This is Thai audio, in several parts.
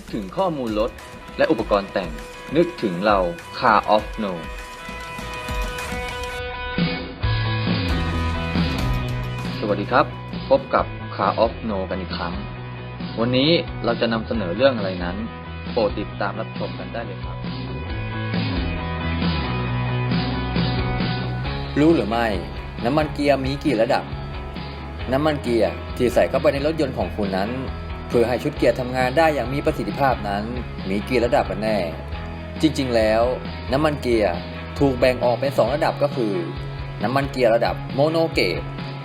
นึกถึงข้อมูลรถและอุปกรณ์แต่ง นึกถึงเรา Car of No สวัสดีครับ พบกับ Car of No กันอีกครั้ง วันนี้เราจะนำเสนอเรื่องอะไรนั้น โปรดติดตามรับชมกันได้เลยครับ รู้หรือไม่ น้ำมันเกียร์มีกี่ระดับ น้ำมันเกียร์ที่ใส่เข้าไปในรถยนต์ของคุณนั้น เพื่อให้ชุดเกียร์ทำงานได้อย่างมีประสิทธิภาพนั้น มีเกี่ระดับกันแน่ จริงๆ แล้ว น้ำมันเกียร์ถูกแบ่งออกเป็น 2 ระดับก็คือ น้ำมันเกียร์ระดับโมโนเกต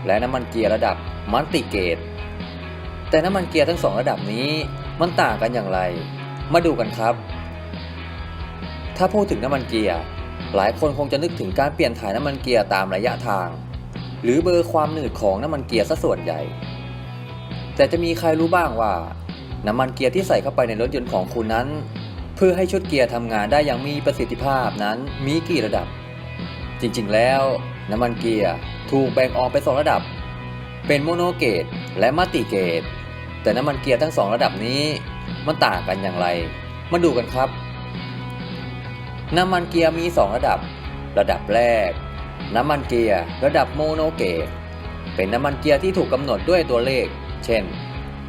และน้ำมันเกียร์ระดับมัลติเกตแต่น้ำมันเกียร์ทั้งสองระดับนี้มันต่างกันอย่างไร มาดูกันครับ ถ้าพูดถึงน้ำมันเกียร์หลายคนคงจะนึกถึงการเปลี่ยนถ่ายน้ำมันเกียร์ตามระยะทาง หรือเบอร์ความหนืดของน้ำมันเกียร์ซะส่วนใหญ่ แต่จะมีใครรู้บ้างว่า น้ำมันเกียร์ที่ใส่เข้าไปในรถยนต์ของคุณนั้น เพื่อให้ชุดเกียร์ทำงานได้อย่างมีประสิทธิภาพนั้นมีกี่ระดับ จริงๆแล้ว น้ำมันเกียร์ถูกแบ่งออกเป็นสองระดับ เป็นโมโนเกตและมัลติเกตแต่น้ำมันเกียร์ทั้งสองระดับนี้ มันต่างกันอย่างไร มาดูกันครับ น้ำมันเกียร์มี 2 ระดับ ระดับแรก น้ำมันเกียร์ระดับโมโนเกตเป็นน้ำมันเกียร์ที่ถูกกำหนดด้วยตัวเลข เช่น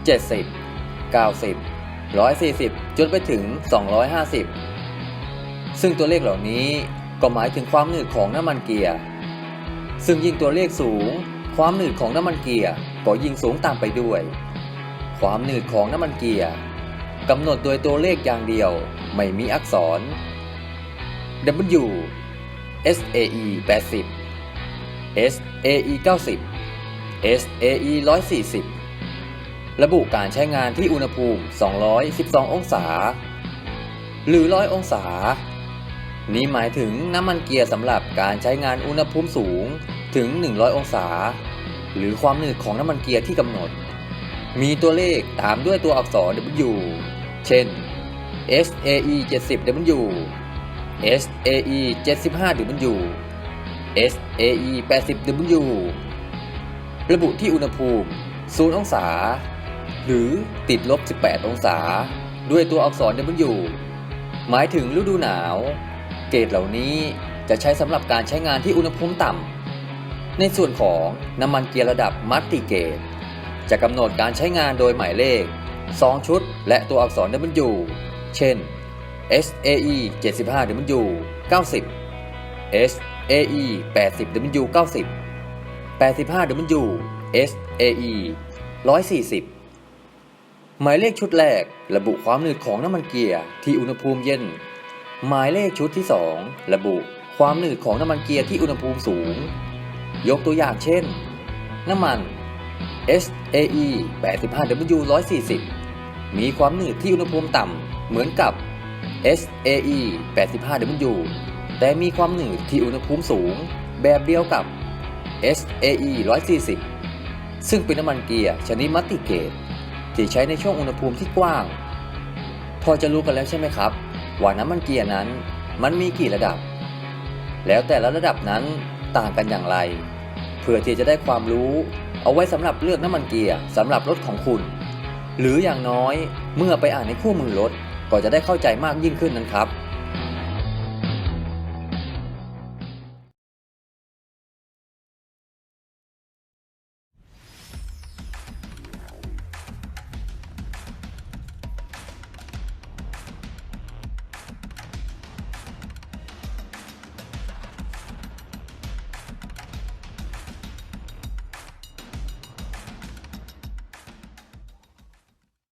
70 90 140 จนไปถึง 250 ซึ่งตัวเลขเหล่านี้ก็หมายถึงความหนืดของน้ำมันเกียร์ ซึ่งยิ่งตัวเลขสูง ความหนืดของน้ำมันเกียร์ก็ยิ่งสูงตามไปด้วย ความหนืดของน้ำมันเกียร์กำหนดโดยตัวเลขอย่างเดียวไม่มีอักษร W SAE 80 SAE 90 SAE 140 ระบุการใช้งานที่อุณหภูมิ 212 องศา หรือ 100 องศา นี้หมายถึงน้ำมันเกียร์สำหรับการใช้งานอุณหภูมิสูงถึง 100 องศา หรือความหนืดของน้ำมันเกียร์ที่กำหนด มีตัวเลขตามด้วยตัวอักษร W เช่น SAE 70 W SAE 75 W SAE 80 W ระบุที่อุณหภูมิ 0 องศา หรือติดลบ 18 องศา ด้วยตัวอักษร W หมายถึงฤดูหนาว เกรดเหล่านี้จะใช้สำหรับการใช้งานที่อุณหภูมิต่ำ ในส่วนของน้ำมันเกียร์ระดับมัลติเกรดจะกำหนดการใช้งานโดยหมายเลข 2 ชุด และตัวอักษร W เช่น SAE 75W 90 SAE 80W 90 85W SAE 140 หมายเลขชุดแรก ระบุความหนืดของน้ำมันเกียร์ที่อุณหภูมิเย็น หมายเลขชุดที่ 2 ระบุความหนืดของน้ำมันเกียร์ที่อุณหภูมิสูง ยกตัวอย่างเช่น น้ำมัน SAE 85W 140 มีความหนืดที่อุณหภูมิต่ำเหมือนกับ SAE 85W แต่มีความหนืดที่อุณหภูมิสูง แบบเดียวกับ SAE 140 ซึ่งเป็นน้ำมันเกียร์ชนิดมัลติเกต ที่ใช้ในช่วงอุณหภูมิที่กว้าง พอจะรู้กันแล้วใช่ไหมครับ ว่าน้ำมันเกียร์นั้น มันมีกี่ระดับ แล้วแต่ละระดับนั้นต่างกันอย่างไร เพื่อที่จะได้ความรู้ เอาไว้สำหรับเลือกน้ำมันเกียร์สำหรับรถของคุณ หรืออย่างน้อยเมื่อไปอ่านในคู่มือรถก็จะได้เข้าใจมากยิ่งขึ้นนั้นครับ